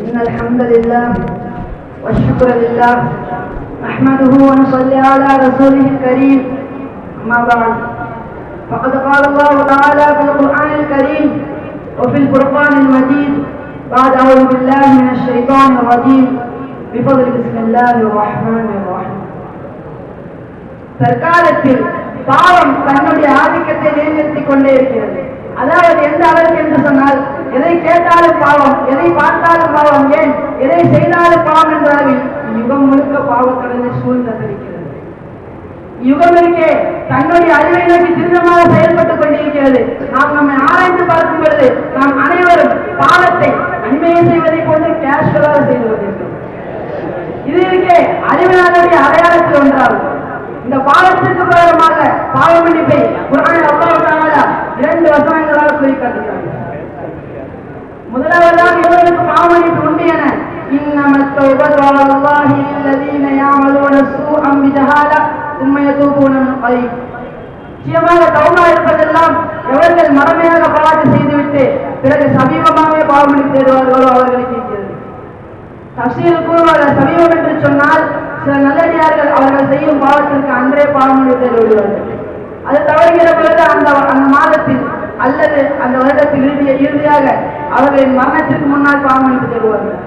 إن الحمد لله والشكر لله نحمده ونصلي على رسوله الكريم أما بعد فقد قال الله تعالى في القرآن الكريم وفي الفرقان المجيد بعد أعوذ بالله من الشيطان الرجيم بفضل بسم الله الرحمن الرحيم தற்காலத்தில் பாவம் தன்னுடைய ஆதிக்கத்தை நிலைநிறுத்திக் கொண்டே இருக்கிறது அதாவது எந்த அளவுக்கு என்று சொன்னால் எதை கேட்டாலும் பாவம் எதை பார்த்தாலும் பாவம். ஏன்? எதை செய்தாலும் பாவம் என்ற அளவில் யுகம் முழுக்க பாவக்கடலில் சூழ்ந்திருக்கிறது யுகம் இருக்கே தன்னுடைய அறிவை நோக்கி திருடமாக செயல்பட்டுக் கொண்டிருக்கிறது. நாம் நம்மை ஆராய்ந்து பார்க்கும் பொழுது நாம் அனைவரும் பாவத்தை அண்மையை செய்வதை போன்று கேஷுவலாக செய்து கொண்டிருக்கிறோம். இது இருக்கே அறிவினாளுடைய அடையாளத்தில் ஒன்றாகும். இந்த பாவத்திற்கு பிரகாரமாக பாவ மன்னிப்பை பாதை நிச்சயமாக தௌமா இருப்பதெல்லாம் எவர்கள் மனமேக பாராட்டு செய்துவிட்டு பிறகு சமீபமாகவே பாவமணி தேடுவார்களோ அவர்களுக்கு இருக்கிறது தப்சீல் கூறுவார்கள் சமீபம் என்று சொன்னால் சில நல்லடியார்கள் அவர்கள் செய்யும் பாவத்திற்கு அன்றே பாவமணி தேடுவார்கள் அது தவறுகிற பிறகு அந்த அந்த மாதத்தில் அல்லது அந்த வருடத்தில் இறுதிய இறுதியாக அவர்களின் மரணத்திற்கு முன்னால் பாவமணிப்பு தேடுவார்கள்.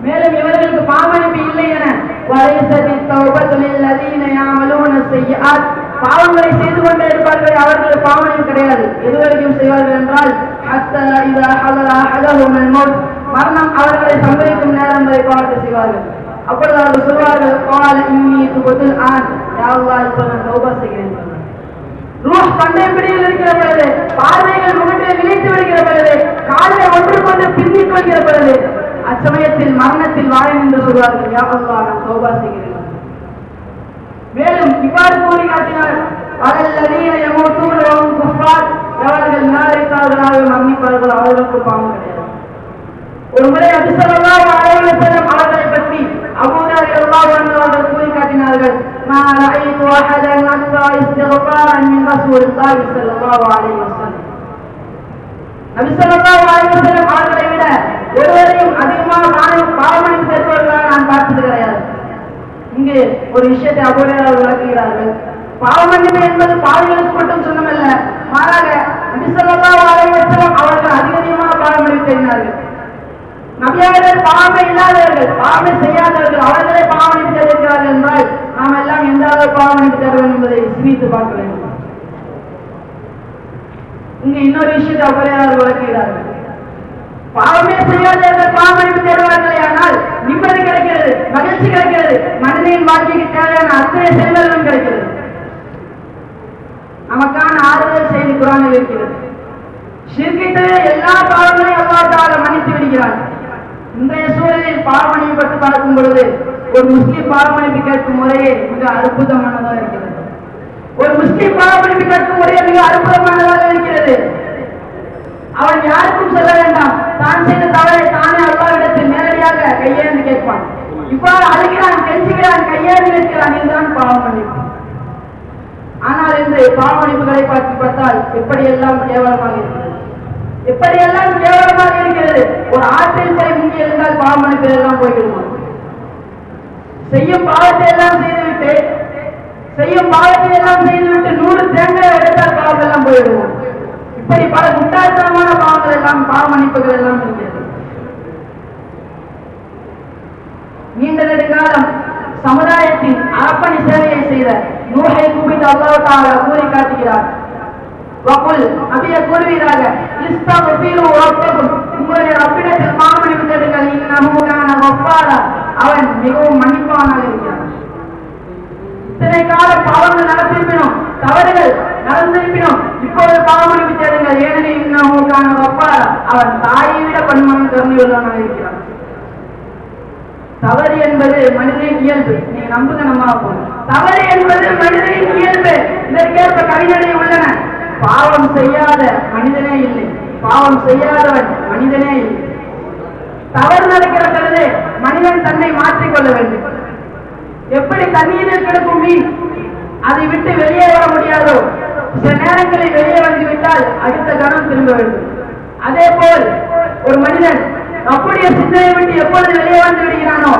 மேலும் இவர்களுக்கு பாவமளிப்பு இல்லை என பாவங்களை செய்து கொண்டே இருப்பார்கள் அவர்களுக்கு பாவனையும் கிடையாது. எதுவரைக்கும் செய்வார்கள் என்றால் மரணம் அவர்களை சம்பவிக்கும் நேரம் வரை பாவத்தை செய்வார்கள். அப்பொழுது அவர்கள் சொல்வார்கள் பால் இன்னி துபத்துல் ஆண் யாவா இப்ப நான் தௌபா செய்கிறேன் ரூஹ் பண்டை பிடியில் இருக்கிற பொழுது பார்வைகள் முகத்தில் விழித்து விடுகிற பொழுது ஒன்று கொண்டு பின்னிக் கொள்கிற பொழுது அச்சமயத்தில் மரணத்தில் வாழ என்று சொல்வார்கள் யா அல்லாஹ் நான் செய்கிறேன். மேலும் இவ்வாறு கூறி காட்டினார் வலல்லதீன யமூத்தூனஹும் குஃபார். எவர்கள் நிராகரித்தார்களாக மன்னிப்பார்கள் அவர்களுக்கு பாவம் கிடையாது. ஒரு முறை அபிசல்லாஹு அலைஹி அவர்களை பற்றி அபூதர் ரலியல்லாஹு அன்ஹு அவர்கள் கூறி காட்டினார்கள் நான் ரஅய்து அஹதன் அக்ஸர இஸ்திக்பாரன் மின் ரசூலில்லாஹி ஸல்லல்லாஹு அலைஹி வஸல்லம். நபி அவர்களை விட ஒருவரையும் அதிகமாக பாவம் பாவமளிப்பு பெற்றவர்களாக நான் பார்த்தது கிடையாது இங்கு ஒரு விஷயத்தை அபூதர் அவர்கள் விளக்குகிறார்கள். பாவமன்னிப்பு என்பது பாவிகளுக்கு மட்டும் சொன்னமல்ல. மாறாக நபி ஸல்லல்லாஹு அவர்கள் அதிக அதிகமாக பாவமளிப்பு செய்தார்கள் நபியாளர்கள் பாவமே இல்லாதவர்கள் பாவமை செய்யாதவர்கள் அவர்களே பாவமளிப்பு செய்திருக்கிறார்கள் என்றால் நாம் எல்லாம் எந்த அளவு பாவமளிப்பு தர வேண்டும் என்பதை சிந்தித்து பார்க்க வேண்டும். இங்கு இன்னொரு விஷயத்தை அபரையாளர் விளக்குகிறார்கள். பாவமே செய்யாதவர்கள் பாவமளிப்பு தருவார்களே ஆனால் நிம்மதி கிடைக்கிறது மகிழ்ச்சி கிடைக்கிறது மனிதனின் வாழ்க்கைக்கு தேவையான அத்தனை செல்வங்களும் கிடைக்கிறது. நமக்கான ஆறுதல் செய்தி குரானில் இருக்கிறது. சிறுகிட்ட எல்லா பாவங்களையும் அல்லாஹ் மன்னித்து விடுகிறான். இன்றைய சூழலில் பாவமணியை பற்றி பார்க்கும் பொழுது ஒரு முஸ்லிம் பாவமணிப்பு கேட்கும் முறையே மிக அற்புதமானதாக இருக்கிறது. ஒரு முஸ்லிம் பாவமணிப்பு கேட்கும் முறையே மிக அற்புதமானதாக இருக்கிறது. அவன் யாருக்கும் சொல்ல வேண்டாம். தான் செய்த தவறை தானே அல்லாவிடத்தில் நேரடியாக கையேந்து கேட்பான். இவ்வாறு அழுகிறான் கெஞ்சுகிறான் கையேந்து நிற்கிறான் இதுதான் பாவம் மன்னிப்பு ஆனால் இன்று பாவமளிப்புகளை பார்த்து பார்த்தால் எப்படியெல்லாம் கேவலமாக இருக்கிறது? எப்படியெல்லாம் கேவலமாக இருக்கிறது? ஒரு ஆற்றில் போய் முங்கி இருந்தால் பாவமளிப்பு எல்லாம் போய்விடுமா? செய்யும் பாவத்தை எல்லாம் செய்துவிட்டு செய்யும் பாவத்தை எல்லாம் செய்துவிட்டு நூறு தேங்காய் எடுத்தால் பாவம் எல்லாம் போயிடுவோம் இப்படி பல முட்டாள்தனமான பாவங்கள் எல்லாம் பாவமளிப்புகள் எல்லாம் இருக்கிறது. நீண்ட நெடுங்காலம் சமுதாயத்தின் அறப்பணி சேவையை செய்த நூலை கூப்பிட்டு அல்லாவுக்காக கூறி காட்டுகிறார் வகுல் நபிய கூறுவீராக இஸ்தகுஃபிரு ரப்பக்கும் உங்களுடைய அப்பிடத்தில் மாமணிவு தேடுங்கள் இன்னமுகான வப்பாரா அவன் மிகவும் மன்னிப்பானாக இருக்கிறான். இத்தனை கால பாவங்கள் நடத்திருப்பினும் தவறுகள் நடந்திருப்பினும் இப்போது பாவமணிவு தேடுங்கள் ஏனெனில் இன்னமுகான வப்பாரா அவன் தாயை விட பன்மன் கருணையுள்ளவனாக இருக்கிறான். தவறு என்பது மனிதனின் இயல்பு. நீங்க நம்புங்க நம்ம போதும். தவறு என்பது மனிதனின் இயல்பு. இதற்கேற்ப கவிஞரை உள்ளன. பாவம் செய்யாத மனிதனே இல்லை. பாவம் செய்யாதவன் மனிதனே இல்லை. தவறு நடக்கிற பொழுது மனிதன் தன்னை மாற்றிக்கொள்ள வேண்டும். எப்படி தண்ணீரில் கிடக்கும் மீன்? அதை விட்டு வெளியே வர முடியாதோ? சில நேரங்களில் வெளியே வந்து விட்டால் அடுத்த கணம் திரும்ப வேண்டும். அதே போல் ஒரு மனிதன் நம்முடைய சிந்தனை விட்டு எப்பொழுது வெளியே வந்து விடுகிறானோ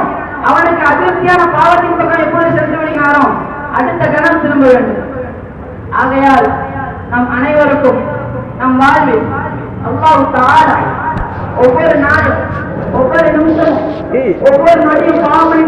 அவனுக்கு அதிருப்தியான பாவத்தின் பக்கம் எப்பொழுது சென்று விடுகிறானோ அடுத்த கணம் திரும்ப வேண்டும். ஆகையால் நம் அனைவருக்கும் நம் வாழ்வில் அல்லாஹ் தாரா ஒவ்வொரு நாளும் ஒவ்வொரு நிமிஷமும் ஒவ்வொரு நொடியும் பாவமணி